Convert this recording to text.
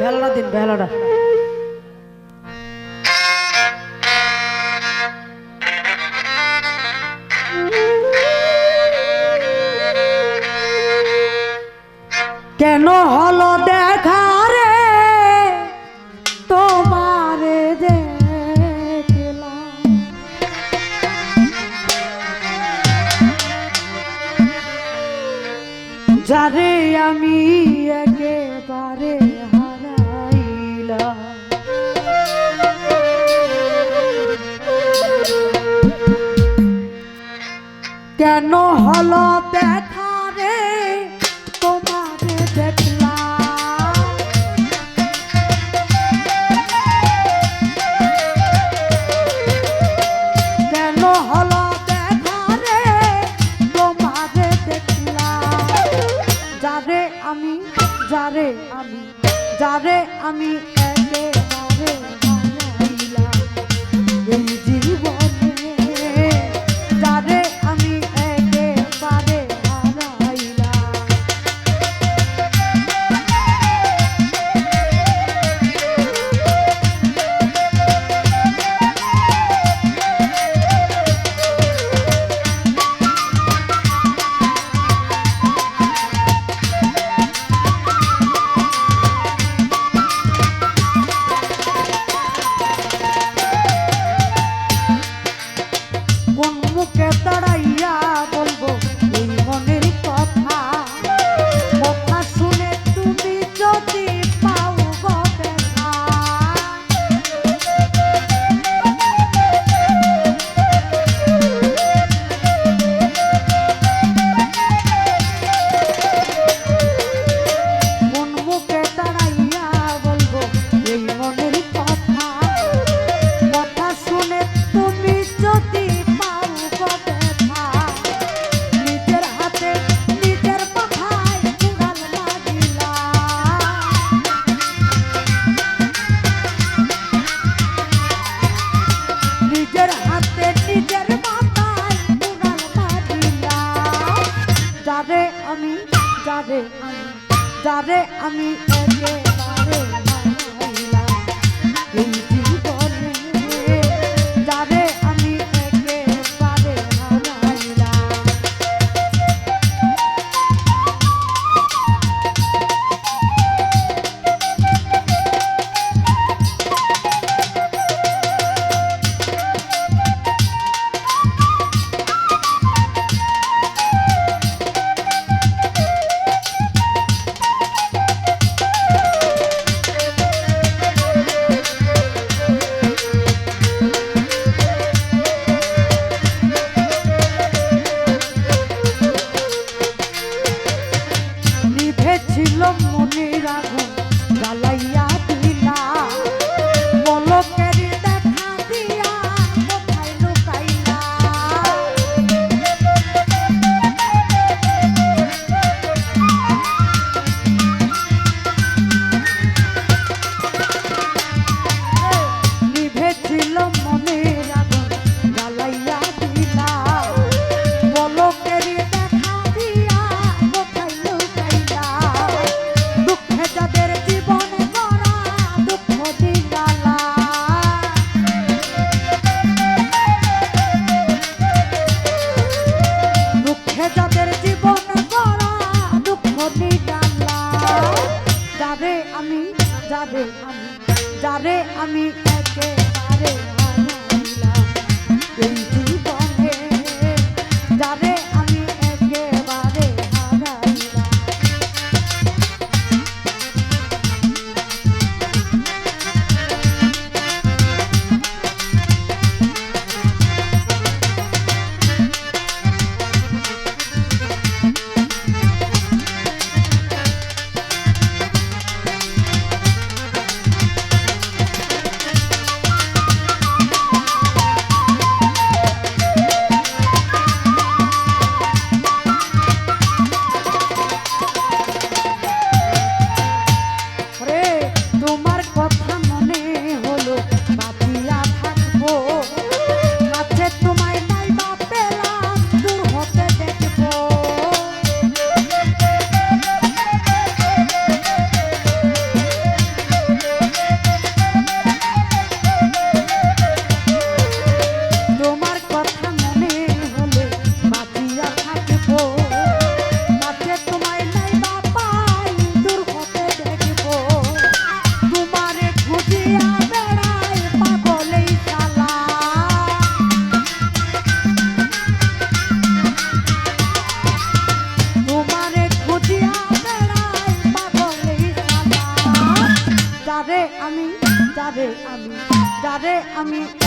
ভেলাটা দিন ভেলাটা কেন হলো দেখা রে? তোমারে দেখলাম। যারে আমি একেবারে কেন হলো দেখা রে? তোমারে কেন হলো দেখা রে? তোমারে দেখলাম। যারে আমি যারে আমি। যারে আমি একেবারে আমি যারে আমি আমি মনের আগুন। আমি যারে আমি যারে আমি একেবারে যারে আমি আমি